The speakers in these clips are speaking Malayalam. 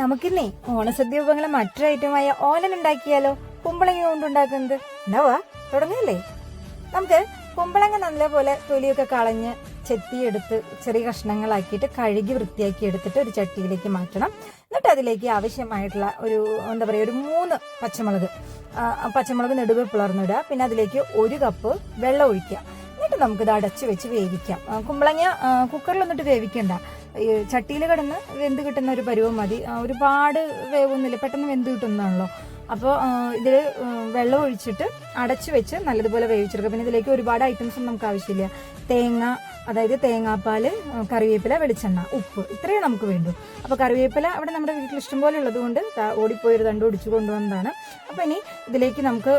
നമുക്കിന്നേ ഓണസദ്യ വിഭവങ്ങളെ മറ്റൊരു ഐറ്റമായ ഓലൻ ഉണ്ടാക്കിയാലോ? കുമ്പളങ്ങ കൊണ്ടുണ്ടാക്കുന്നത് ഉണ്ടാവാ തുടങ്ങിയല്ലേ നമുക്ക് കുമ്പളങ്ങ നല്ലപോലെ തൊലിയൊക്കെ കളഞ്ഞ് ചെത്തിയെടുത്ത് ചെറിയ കഷ്ണങ്ങളാക്കിയിട്ട് കഴുകി വൃത്തിയാക്കി എടുത്തിട്ട് ഒരു ചട്ടിയിലേക്ക് മാറ്റണം. എന്നിട്ട് അതിലേക്ക് ആവശ്യമായിട്ടുള്ള ഒരു എന്താ പറയുക ഒരു മൂന്ന് പച്ചമുളക് പച്ചമുളക് നെടുവ് പിളർന്നിടുക. പിന്നെ അതിലേക്ക് ഒരു കപ്പ് വെള്ളം ഒഴിക്കുക. എന്നിട്ട് നമുക്കിത് അടച്ചു വെച്ച് വേവിക്കാം കുമ്പളങ്ങ കുക്കറിൽ കുക്കറിലൊന്നിട്ട് വേവിക്കണ്ട. ചട്ടിയിൽ കിടന്ന് വെന്ത് കിട്ടുന്ന ഒരു പരുവം മതി. ഒരുപാട് വേവൊന്നുമില്ല. പെട്ടെന്ന് വെന്ത് കിട്ടുന്നതാണല്ലോ. അപ്പോൾ ഇതിൽ വെള്ളം ഒഴിച്ചിട്ട് അടച്ചു വെച്ച് നല്ലതുപോലെ വേവിച്ചെടുക്കുക. പിന്നെ ഇതിലേക്ക് ഒരുപാട് ഐറ്റംസും നമുക്ക് ആവശ്യമില്ല. തേങ്ങ അതായത് തേങ്ങാപ്പാൽ കറിവേപ്പില വെളിച്ചെണ്ണ ഉപ്പ് ഇത്രയേ നമുക്ക് വേണ്ടു. അപ്പോൾ കറിവേപ്പില അവിടെ നമ്മുടെ വീട്ടിൽ ഇഷ്ടം പോലെ ഉള്ളതുകൊണ്ട് ഓടിപ്പോയി ഒരു തണ്ട് ഒടിച്ചു കൊണ്ടുവന്നതാണ്. അപ്പോൾ ഇനി ഇതിലേക്ക് നമുക്ക്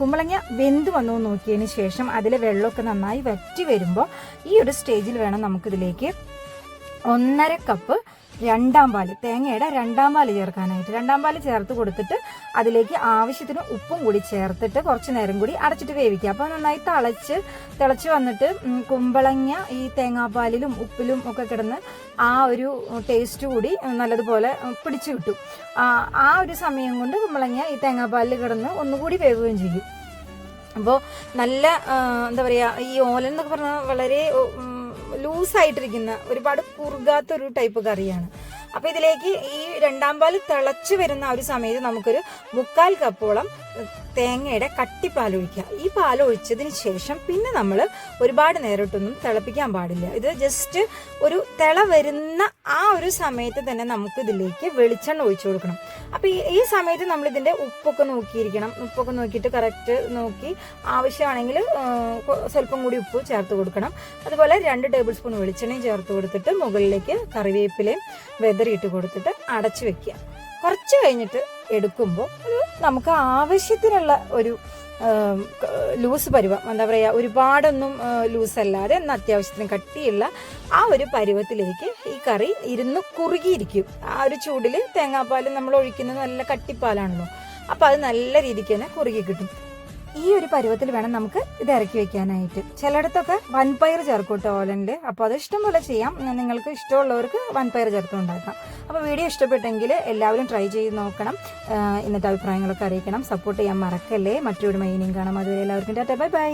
കുമ്പളങ്ങ വെന്ത് വന്നു നോക്കിയതിന് ശേഷം അതിലെ വെള്ളമൊക്കെ നന്നായി വറ്റി വരുമ്പോൾ ഈ ഒരു സ്റ്റേജിൽ വേണം നമുക്കിതിലേക്ക് ഒന്നര കപ്പ് രണ്ടാം പാൽ തേങ്ങയുടെ രണ്ടാം പാൽ ചേർക്കാനായിട്ട്. രണ്ടാം പാൽ ചേർത്ത് കൊടുത്തിട്ട് അതിലേക്ക് ആവശ്യത്തിന് ഉപ്പും കൂടി ചേർത്തിട്ട് കുറച്ച് നേരം കൂടി അടച്ചിട്ട് വേവിക്കുക. അപ്പോൾ നന്നായി തിളച്ച് തിളച്ച് വന്നിട്ട് കുമ്പളങ്ങ ഈ തേങ്ങാപ്പാലിലും ഉപ്പിലും ഒക്കെ കിടന്ന് ആ ഒരു ടേസ്റ്റ് കൂടി നല്ലതുപോലെ പിടിച്ചു കിട്ടും. ആ ഒരു സമയം കൊണ്ട് കുമ്പളങ്ങ ഈ തേങ്ങാപ്പാലിൽ കിടന്ന് ഒന്നുകൂടി വേവുകയും ചെയ്യും. അപ്പോൾ നല്ല എന്താ പറയുക ഈ ഓലൻ എന്നൊക്കെ പറഞ്ഞാൽ വളരെ ലൂസായിട്ടിരിക്കുന്ന ഒരുപാട് കുറുകാത്ത ഒരു ടൈപ്പ് കറിയാണ്. അപ്പോൾ ഇതിലേക്ക് ഈ രണ്ടാം പാൽ തിളച്ച് വരുന്ന ആ ഒരു സമയത്ത് നമുക്കൊരു മുക്കാൽ കപ്പോളം തേങ്ങയുടെ കട്ടിപ്പാൽ ഒഴിക്കുക. ഈ പാൽ ഒഴിച്ചതിന് ശേഷം പിന്നെ നമ്മൾ ഒരുപാട് നേരിട്ടൊന്നും തിളപ്പിക്കാൻ പാടില്ല. ഇത് ജസ്റ്റ് ഒരു തിള വരുന്ന ആ ഒരു സമയത്ത് തന്നെ നമുക്ക് ഇതിലേക്ക് വെളിച്ചെണ്ണ ഒഴിച്ചു കൊടുക്കണം. അപ്പോൾ ഈ സമയത്ത് നമ്മൾ ഇതിന്റെ ഉപ്പൊക്കെ നോക്കിയിരിക്കണം. ഉപ്പൊക്കെ നോക്കിയിട്ട് കറക്റ്റ് നോക്കി ആവശ്യമാണെങ്കിൽ സ്വല്പം കൂടി ഉപ്പ് ചേർത്ത് കൊടുക്കണം. അതുപോലെ രണ്ട് ടേബിൾ സ്പൂൺ വെളിച്ചെണ്ണയും ചേർത്ത് കൊടുത്തിട്ട് മുകളിലേക്ക് കറിവേപ്പിലയും വെതറിയിട്ട് കൊടുത്തിട്ട് അടച്ചു വെക്കുക. കുറച്ച് കഴിഞ്ഞിട്ട് എടുക്കുമ്പോൾ ഒരു നമുക്ക് ആവശ്യത്തിനുള്ള ഒരു ലൂസ് പരുവം എന്താ പറയുക ഒരുപാടൊന്നും ലൂസ് അല്ലാതെ എന്നാൽ അത്യാവശ്യത്തിന് കട്ടിയുള്ള ആ ഒരു പരുവത്തിലേക്ക് ഈ കറി ഇരുന്ന് കുറുകിയിരിക്കും. ആ ഒരു ചൂടിൽ തേങ്ങാപ്പാൽ നമ്മൾ ഒഴിക്കുന്നത് നല്ല കട്ടിപ്പാലാണല്ലോ. അപ്പോൾ അത് നല്ല രീതിക്ക് തന്നെ കുറുകി കിട്ടും. ഈ ഒരു പരുവത്തിൽ വേണം നമുക്ക് ഇത് ഇറക്കി വെക്കാനായിട്ട്. ചിലയിടത്തൊക്കെ വൻപയർ ചേർക്കും കേട്ടോ ഓലനിൽ. അപ്പോൾ അത് ഇഷ്ടം പോലെ ചെയ്യാം നിങ്ങൾക്ക് ഇഷ്ടമുള്ളവർക്ക് വൻപയർ ചേർത്ത് ഉണ്ടാക്കാം. അപ്പോൾ വീഡിയോ ഇഷ്ടപ്പെട്ടെങ്കിൽ എല്ലാവരും ട്രൈ ചെയ്ത് നോക്കണം. ഇന്നത്തെ അഭിപ്രായങ്ങളൊക്കെ അറിയിക്കണം. സപ്പോർട്ട് ചെയ്യാൻ മറക്കല്ലേ. മറ്റൊരു മൈനിങ് കാണാം. അതുവരെ എല്ലാവർക്കും ടാറ്റ. Bye bye.